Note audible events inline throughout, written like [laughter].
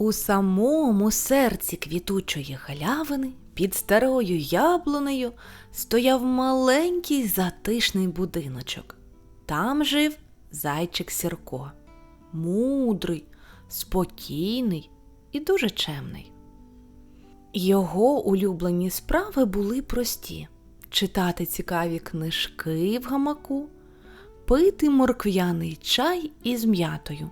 У самому серці квітучої галявини під старою яблунею стояв маленький затишний будиночок. Там жив зайчик Сірко, мудрий, спокійний і дуже чемний. Його улюблені справи були прості: читати цікаві книжки в гамаку, пити моркв'яний чай із м'ятою,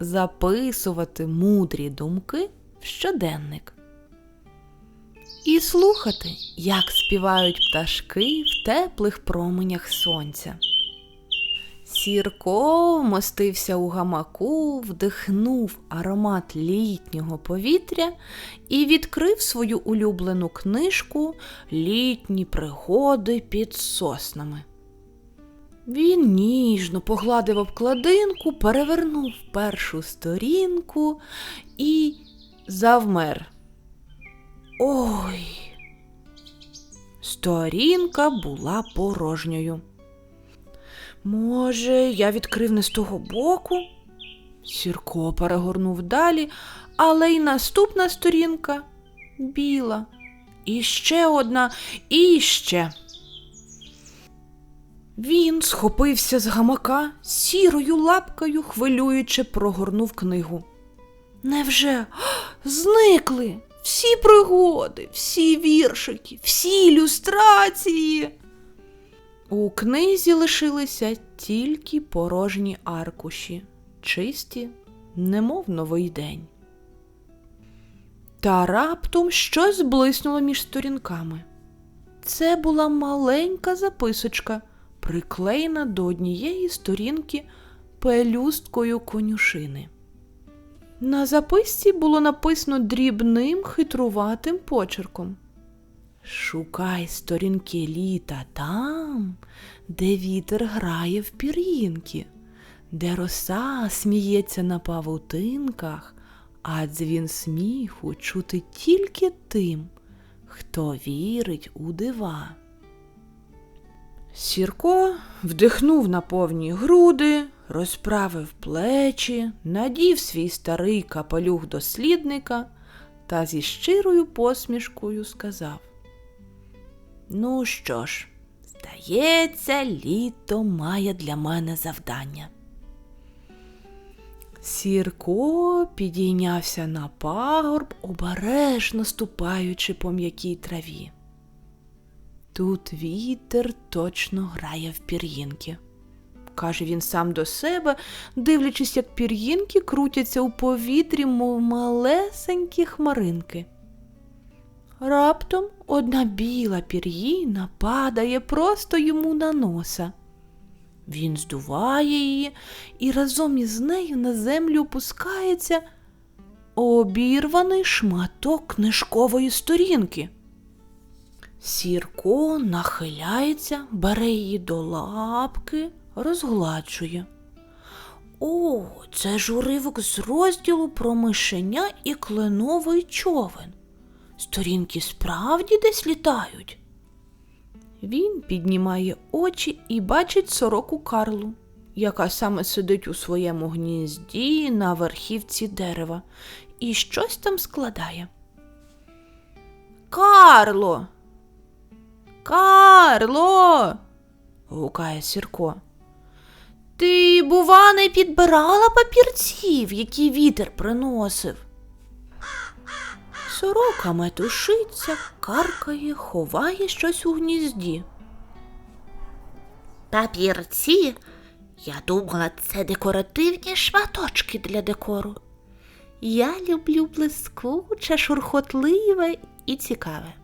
записувати мудрі думки в щоденник і слухати, як співають пташки в теплих променях сонця. Сірко вмостився у гамаку, вдихнув аромат літнього повітря і відкрив свою улюблену книжку Літні пригоди під соснами. Він ніжно погладив обкладинку, перевернув першу сторінку і завмер. Ой. Сторінка була порожньою. Може, я відкрив не з того боку? Сірко перегорнув далі, але й наступна сторінка біла. І ще одна, і ще. Він схопився з гамака, сірою лапкою, хвилюючи, прогорнув книгу. Невже [gasps] зникли всі пригоди, всі віршики, всі ілюстрації? У книзі лишилися тільки порожні аркуші, чисті, немов новий день. Та раптом щось блиснуло між сторінками. Це була маленька записочка, приклеєна до однієї сторінки пелюсткою конюшини. На записці було написано дрібним хитруватим почерком. Шукай сторінки літа там, де вітер грає в пір'їнки, де роса сміється на павутинках, а дзвін сміху чути тільки тим, хто вірить у дива. Сірко вдихнув на повні груди, розправив плечі, надів свій старий капелюх дослідника та зі щирою посмішкою сказав Ну що ж, здається, літо має для мене завдання. Сірко підійнявся на пагорб, обережно ступаючи по м'якій траві. Тут вітер точно грає в пір'їнки, каже він сам до себе, дивлячись, як пір'їнки крутяться у повітрі, мов малесенькі хмаринки. Раптом одна біла пір'їна падає просто йому на носа. Він здуває її і разом із нею на землю опускається обірваний шматок книжкової сторінки. Сірко нахиляється, бере її до лапки, розгладжує. О, це ж уривок з розділу про мишеня і кленовий човен. Сторінки справді десь літають. Він піднімає очі і бачить сороку Карлу, яка саме сидить у своєму гнізді на верхівці дерева і щось там складає. Карло. Карло. гукає Сірко. Ти, бува, не підбирала папірців, які вітер приносив. Сорока метушиться, каркає, ховає щось у гнізді. Папірці? Я думала, це декоративні шматочки для декору. Я люблю блискуче, шурхотливе і цікаве.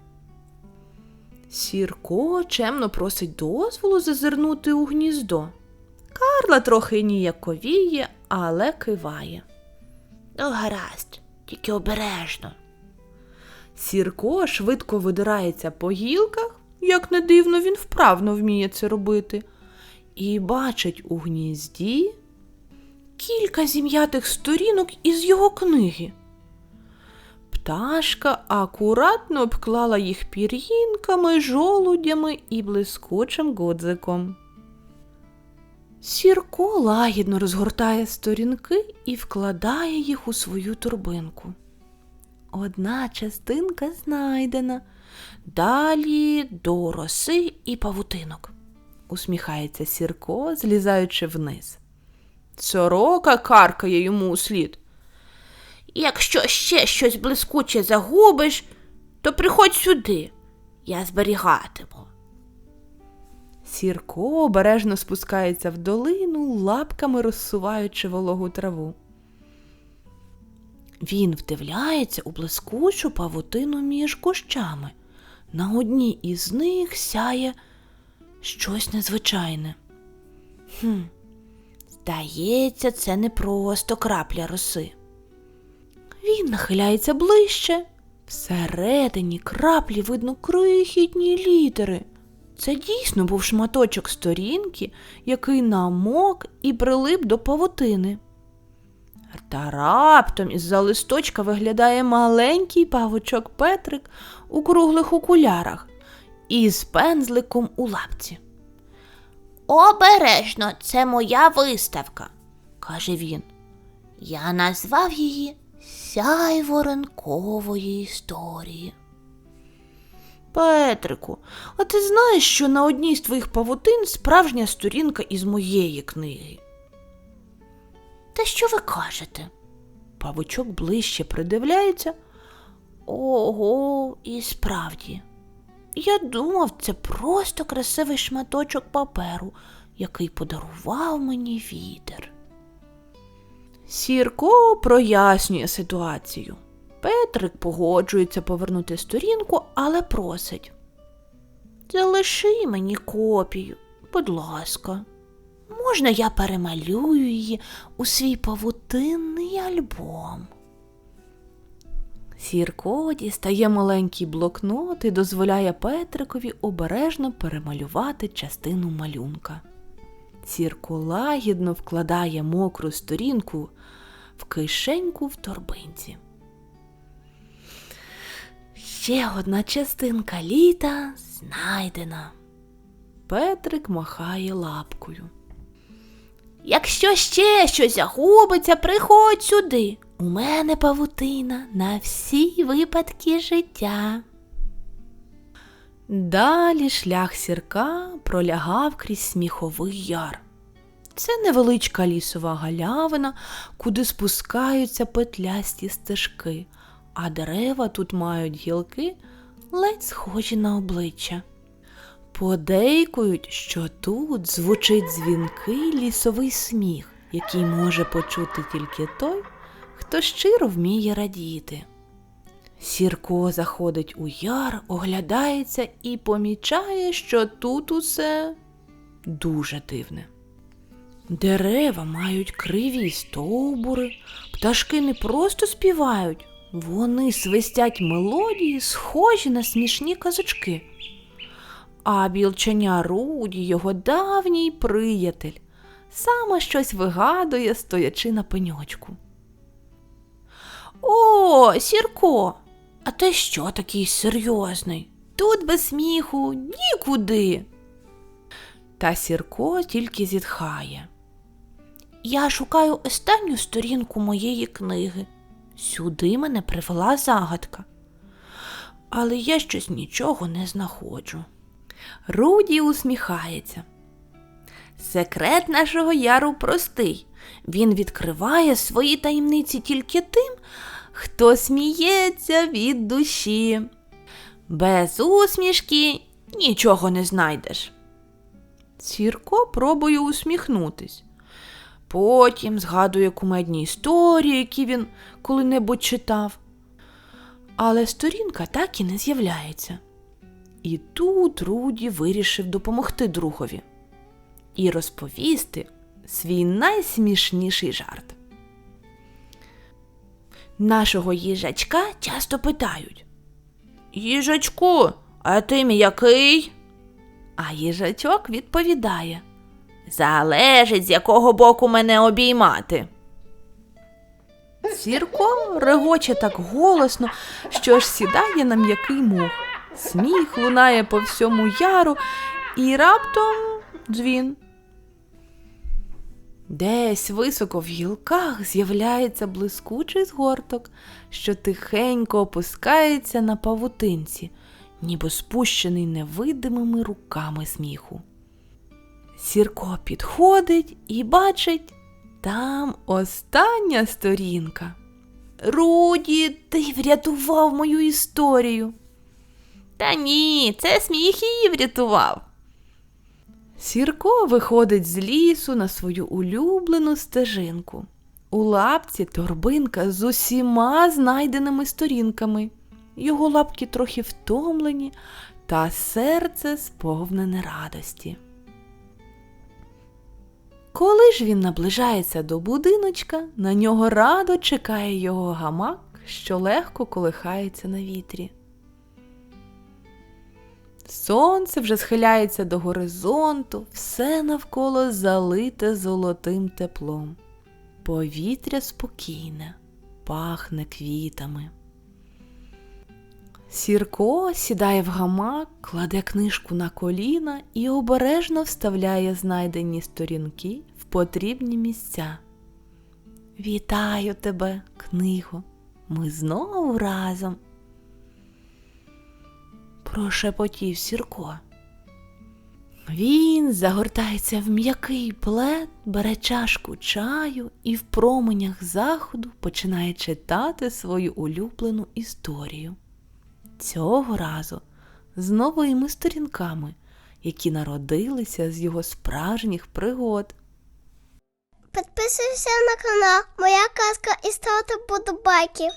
Сірко чемно просить дозволу зазирнути у гніздо. Карла трохи ніяковіє, але киває. Ну, гаразд, тільки обережно. Сірко швидко видирається по гілках, як не дивно, він вправно вміє це робити, і бачить у гнізді кілька зім'ятих сторінок із його книги. Пташка акуратно обклала їх пір'їнками, жолудями і блискучим гудзиком. Сірко лагідно розгортає сторінки і вкладає їх у свою торбинку. Одна частинка знайдена. Далі до роси і павутинок. Усміхається Сірко, злізаючи вниз. Сорока каркає йому у слід. Якщо ще щось блискуче загубиш, то приходь сюди. Я зберігатиму. Сірко обережно спускається в долину, лапками розсуваючи вологу траву. Він вдивляється у блискучу павутину між кущами. На одній із них сяє щось незвичайне. Хм, здається, це не просто крапля роси. Він нахиляється ближче. Всередині краплі видно крихітні літери. Це дійсно був шматочок сторінки, який намок і прилип до павутини. Та раптом із-за листочка виглядає маленький павучок Петрик у круглих окулярах і з пензликом у лапці. Обережно, це моя виставка, каже він. Я назвав її Сяйво ранкової історії. Петрику, а ти знаєш, що на одній з твоїх павутин справжня сторінка із моєї книги? Та що ви кажете? Павучок ближче придивляється. Ого, і справді. Я думав, це просто красивий шматочок паперу, який подарував мені вітер. Сірко прояснює ситуацію. Петрик погоджується повернути сторінку, але просить. Залиши мені копію, будь ласка. Можна я перемалюю її у свій павутинний альбом. Сірко дістає маленький блокнот і дозволяє Петрикові обережно перемалювати частину малюнка. Сірко лагідно вкладає мокру сторінку в кишеньку в торбинці. Ще одна частинка літа знайдена. Петрик махає лапкою. Якщо ще щось загубиться, приходь сюди. У мене павутина на всі випадки життя. Далі шлях сірка пролягав крізь сміховий яр. Це невеличка лісова галявина, куди спускаються петлясті стежки, а дерева тут мають гілки, ледь схожі на обличчя. Подейкують, що тут звучить дзвінкий лісовий сміх, який може почути тільки той, хто щиро вміє радіти. Сірко заходить у яр, оглядається і помічає, що тут усе дуже дивне. Дерева мають криві стовбури, пташки не просто співають, вони свистять мелодії, схожі на смішні казочки. А білченя Руді, його давній приятель, саме щось вигадує, стоячи на пеньочку. О, Сірко, а ти що такий серйозний? Тут без сміху нікуди. Та Сірко тільки зітхає. Я шукаю останню сторінку моєї книги. Сюди мене привела загадка. Але я щось нічого не знаходжу. Руді усміхається. Секрет нашого яру простий. Він відкриває свої таємниці тільки тим, хто сміється від душі. Без усмішки нічого не знайдеш. Сірко пробує усміхнутись. Потім згадує кумедні історії, які він коли-небудь читав. Але сторінка так і не з'являється. І тут Руді вирішив допомогти другові і розповісти свій найсмішніший жарт. Нашого їжачка часто питають Їжачку, а ти мій який? А їжачок відповідає Залежить, з якого боку мене обіймати. Сірко регоче так голосно, що аж сідає на м'який мох. Сміх лунає по всьому яру, і раптом дзвін. Десь високо в гілках з'являється блискучий згорток, що тихенько опускається на павутинці, ніби спущений невидимими руками сміху. Сірко підходить і бачить там остання сторінка. Руді, ти врятував мою історію. Та ні, це сміх її врятував. Сірко виходить з лісу на свою улюблену стежинку. У лапці торбинка з усіма знайденими сторінками. Його лапки трохи втомлені, та серце сповнене радості. Коли ж він наближається до будиночка, на нього радо чекає його гамак, що легко колихається на вітрі. Сонце вже схиляється до горизонту, все навколо залите золотим теплом. Повітря спокійне, пахне квітами. Сірко сідає в гамак, кладе книжку на коліна і обережно вставляє знайдені сторінки в потрібні місця. Вітаю тебе, книго! Ми знову разом. Прошепотів Сірко. Він загортається в м'який плед, бере чашку чаю і в променях заходу починає читати свою улюблену історію. Цього разу з новими сторінками, які народилися з його справжніх пригод. Підписуйся на канал Моя казка і ставте подобайки.